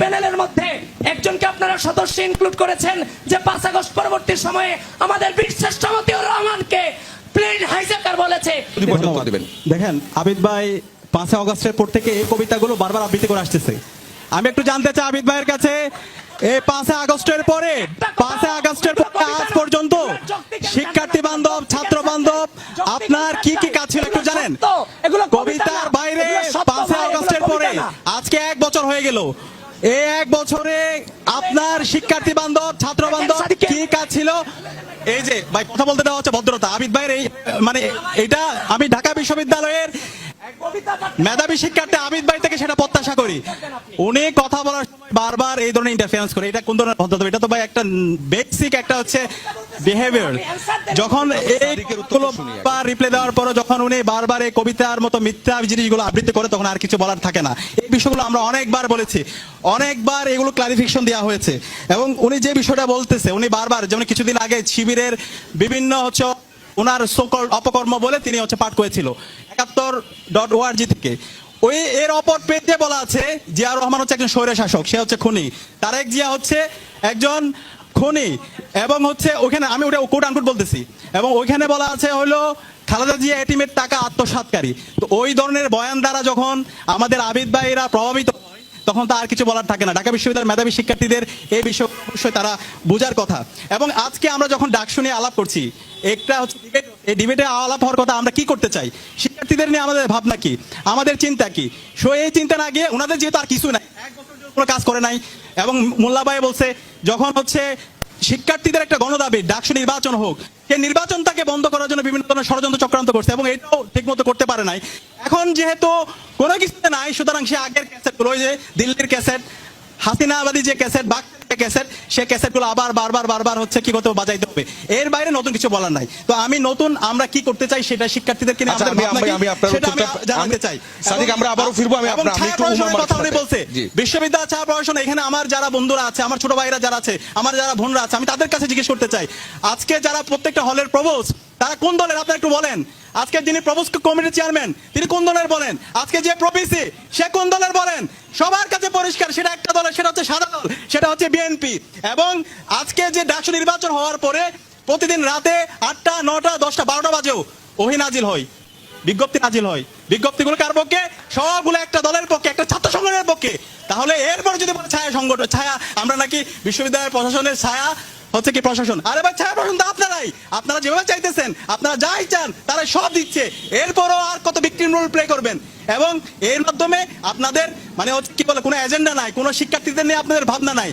প্যানেলের মধ্যে একজনকে আপনারা সদস্য ইনক্লুড করেছেন যে পাঁচ আগস্ট পরবর্তী সময়ে আমাদের বীরশ্রেষ্ঠ মতিউর রহমানকে প্লেন হাইজাকার বলেছে। দেখেন আবিদ ভাই পাঁচই অগস্টের পর থেকে এই কবিতাগুলো বারবার আবৃত্তি করে আসতেছে। আমি একটু জানতে চাই আবিদ ভাইয়ের কাছে এই পাঁচই আগস্টের পরে পাঁচই আগস্টের পরে আজ পর্যন্ত শিক্ষার্থী বান্ধব ছাত্র বান্ধব আপনার কি কি কাজ ছিল একটু জানেন? এগুলো কবিতার বাইরে পাঁচই আগস্টের পরে আজকে এক বছর হয়ে গেল। এই এক বছরে আপনার শিক্ষার্থী বান্ধব ছাত্র বান্ধব কি? কাজ ছিল? এই যে ভাই কথা বলতে দেওয়া হচ্ছে ভদ্রতা। আবিদ ভাইয়ের এই মানে এটা আমি ঢাকা বিশ্ববিদ্যালয়ের মেধাবী শিক্ষার্থী আবিদ ভাই থেকে সেটা করি। উনি কথা বলার বারবার এই ধরনের ইন্টারফারেন্স করে। এটা কোন ধরনের ভদ্রতা এটা তো ভাই একটা বেসিক একটা হচ্ছে বিহেভিয়ার যখন এই বা রিপ্লাই দেওয়ার পর যখন উনি বারবার এই কবিতার মতো মিথ্যা জিনিসগুলো আবৃত্তি করে, তখন আর কিছু বলার থাকে না। এই বিষয়গুলো আমরা অনেকবার বলেছি। অনেকবার এগুলো ক্লারিফিকেশন দেওয়া হয়েছে। এবং উনি যে বিষয়টা বলতেছে, উনি বারবার, যেমন কিছুদিন আগে শিবিরের বিভিন্ন হচ্ছে ওনার সকল অপকর্ম বলে তিনি হচ্ছে পাঠ করেছিল। একাত্তর ডট ওআরজি থেকে। ওই এর অপর পেজে বলা আছে জিয়া রহমান হচ্ছে একজন স্বৈর শাসক সে হচ্ছে খুনি। তারেক জিয়া হচ্ছে একজন খুনি এবং হচ্ছে ওখানে আমি ওটা কোট আনকোট বলতেছি এবং ওইখানে বলা আছে হলো খালেদা জিয়া এটিমের টাকা আত্মসাৎকারী তো ওই ধরনের বয়ান দ্বারা যখন আমাদের আবিদ ভাইরা প্রভাবিত হয়, তখন তো আর কিছু বলার থাকে না। ঢাকা বিশ্ববিদ্যালয়ের মেধাবী শিক্ষার্থীদের এই বিষয় অবশ্যই তারা বোঝার কথা। এবং আজকে আমরা যখন ডাকসু নিয়ে আলাপ করছি একটা হচ্ছে debate, এই ডিবেটে আলাপ হওয়ার কথা আমরা কি করতে চাই? শিক্ষার্থীদের নিয়ে আমাদের ভাবনা কি? আমাদের চিন্তা কি? সো এই চিন্তা না গিয়ে ওনাদের যেহেতু আর কিছু নাই কোনো কাজ করে নাই এবং মোল্লাবাই বলছে যখন হচ্ছে শিক্ষার্থীদের একটা গণদাবি ডাকসু নির্বাচন হোক সেই নির্বাচনটাকে বন্ধ করার জন্য বিভিন্ন ধরনের ষড়যন্ত্র চক্রান্ত করছে এবং এটাও ঠিক মতো করতে পারে নাই। এখন যেহেতু কোনো কিছুতে নাই সুতরাং সে আগের ক্যাসেট যে দিল্লির ক্যাসেট হাসিনাবাদী যে ক্যাসেট বাক ক্যাসেট সে ক্যাসেটগুলো আবার বারবার বারবার হচ্ছে কি করতে বাজাইতে হবে। এর বাইরে নতুন কিছু বলার নাই। তো আমি নতুন আমরা কি করতে চাই সেটা শিক্ষার্থীদেরকে নিয়ে আচ্ছা, আমাদের আমি- আপনার জানাতে চাই। সাদিক, আমরা আবারও ফিরবো, আমি আপনার- আমি একটু উমার কথা উনি বলছে। বিশ্ববিদ্যালয় প্রশাসন এখানে আমার যারা বন্ধুরা আছে আমার ছোট ভাইরা যারা আছে আমার যারা বোনরা আছে আমি তাদের কাছে জিজ্ঞেস করতে চাই। আজকে যারা প্রত্যেকটা হলের প্রবোজ তারা কোন দলের? আপনি একটু বলেন। আজকে যিনি প্রবোজ কমিটির চেয়ারম্যান তিনি কোন দলের বলেন? আজকে যে প্রপিসি সে কোন দলের বলেন? সবার কাছে পরিষ্কার সেটা একটা দলের সেটা হচ্ছে সাদা দল সেটা হচ্ছে বিএনপি। এবং আজকে যে ডাকসু নির্বাচন হওয়ার পরে প্রতিদিন রাতে আটটা, নটা, দশটা, বারোটা বাজেও ওহি নাজিল হয়, বিজ্ঞপ্তি নাজিল হয়। বিজ্ঞপ্তিগুলো কার পক্ষে? সবগুলো একটা দলের পক্ষে, একটা ছাত্র সংগঠনের পক্ষে। তাহলে এরপর যদি ছায়া সংগঠন ছায়া, আমরা নাকি বিশ্ববিদ্যালয়ের প্রশাসনের ছায়া হচ্ছে কি প্রশাসন? আরে ভাই, ছায়া প্রশাসন তো আপনারাই। আপনারা যেভাবে চাইতেছেন, আপনারা যাই চান, তারা সব দিচ্ছে। এরপরও আর কত বিক্রিম রোল প্লে করবেন? এবং এর মাধ্যমে আপনাদের মানে কি বলে, কোনো এজেন্ডা নাই, কোনো শিক্ষার্থীদের নিয়ে আপনাদের ভাবনা নাই।